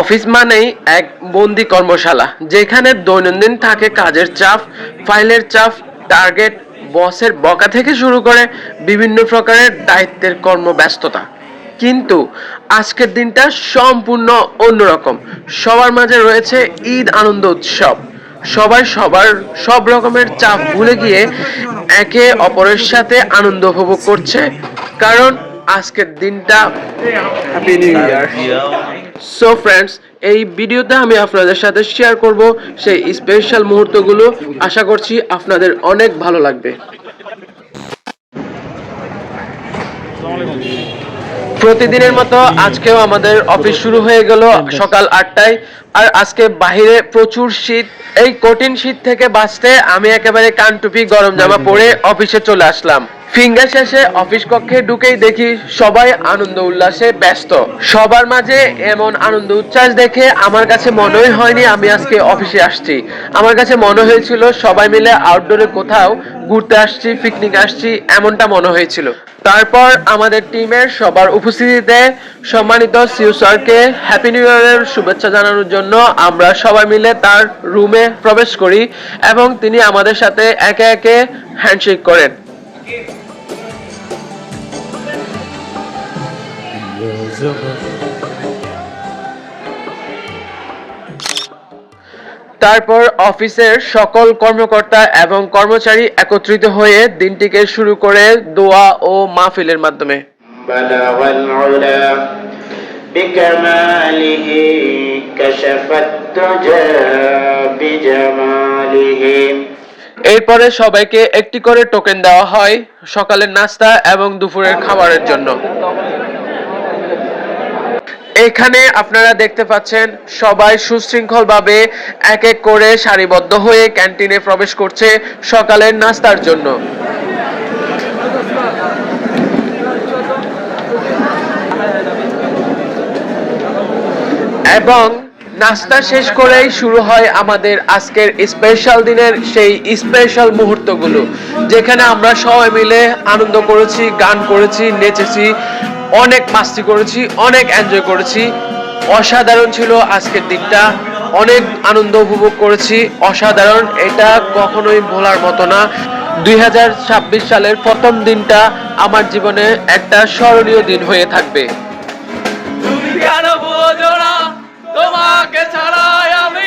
Office মানেই এক বন্দি কর্মশালা, যেখানে দৈনন্দিন থাকে কাজের চাপ, ফাইলের চাপ, টার্গেট, বসের বকা থেকে শুরু করে বিভিন্ন প্রকারের দায়িত্বের কর্মব্যস্ততা। কিন্তু আজকের দিনটা সম্পূর্ণ অন্যরকম। সবার মাঝে রয়েছে ঈদ আনন্দ উৎসব। সবাই সবার সব রকমের চাপ ভুলে গিয়ে একে অপরের সাথে আনন্দ উপভোগ করছে। কারণ আজকের দিনটা happy new year so friends এই ভিডিওতে আমি আপনাদের সাথে শেয়ার করব সেই স্পেশাল মুহূর্তগুলো। আশা করছি আপনাদের অনেক ভালো লাগবে। প্রতিদিনের মতো আজকেও আমাদের অফিস শুরু হয়ে গেল সকাল আটটায়। আর আজকে বাহিরে প্রচুর শীত। এই কঠিন শীত থেকে বাঁচতে আমি একেবারে কানটুপি গরম জামা পরে অফিসে চলে আসলাম। ফিঙ্গার শেষে অফিস কক্ষে ঢুকেই দেখি সবাই আনন্দ উল্লাসে ব্যস্ত। সবার মাঝে এমন আনন্দ উচ্ছ্বাস দেখে আমার কাছে মনেই হয়নি আমি আজকে অফিসে আসছি। আমার কাছে মনে হয়েছিল সবাই মিলে আউটডোরে কোথাও ঘুরতে আসছি পিকনিক আসছি, এমনটা মনে হয়েছিল। তারপর আমাদের টিমের সবার উপস্থিতিতে সম্মানিত সিউ স্যারকে হ্যাপি নিউ ইয়ারের শুভেচ্ছা জানানোর জন্য আমরা সবাই মিলে তার রুমে প্রবেশ করি এবং তিনি আমাদের সাথে একে একে হ্যান্ডশেক করেন। তারপর অফিসের সকল কর্মকর্তা এবং কর্মচারী একত্রিত হয়ে দিনটিকে শুরু করে দোয়া ও মাহফিলের মাধ্যমে بلغ العلا بكماله كشف الدجى بجماله এরপরে সবাইকে একটি করে টোকেন দেওয়া হয় সকালের নাস্তা এবং দুপুরের খাবারের জন্য এখানে আপনারা দেখতে পাচ্ছেন সবাই সুশৃঙ্খলভাবে এক এক করে সারিবদ্ধ হয়ে ক্যান্টিনে প্রবেশ করছে সকালের নাস্তার জন্য। এবং নাস্তা শেষ করেই শুরু হয় আমাদের আজকের স্পেশাল দিনের সেই স্পেশাল মুহূর্তগুলো, যেখানে আমরা সবাই মিলে আনন্দ করেছি, গান করেছি, নেচেছি। অনেক মাস্তি করেছি, অনেক এনজয় করেছি। অসাধারণ ছিল আজকের দিনটা। অনেক আনন্দ উপভোগ করেছি। অসাধারণ, এটা কখনোই ভোলার মতো না। দুই হাজার ছাব্বিশ সালের প্রথম দিনটা আমার জীবনে একটা স্মরণীয় দিন হয়ে থাকবে। তোমাকে ছাড়াই আমি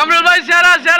Câmara 2 0 a 0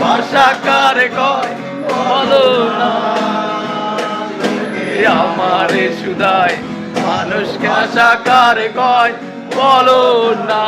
ভালোবাসা কারে কয় বলো না। আমারে সুদাই মানুষকে আশা কারে কয় বলো না।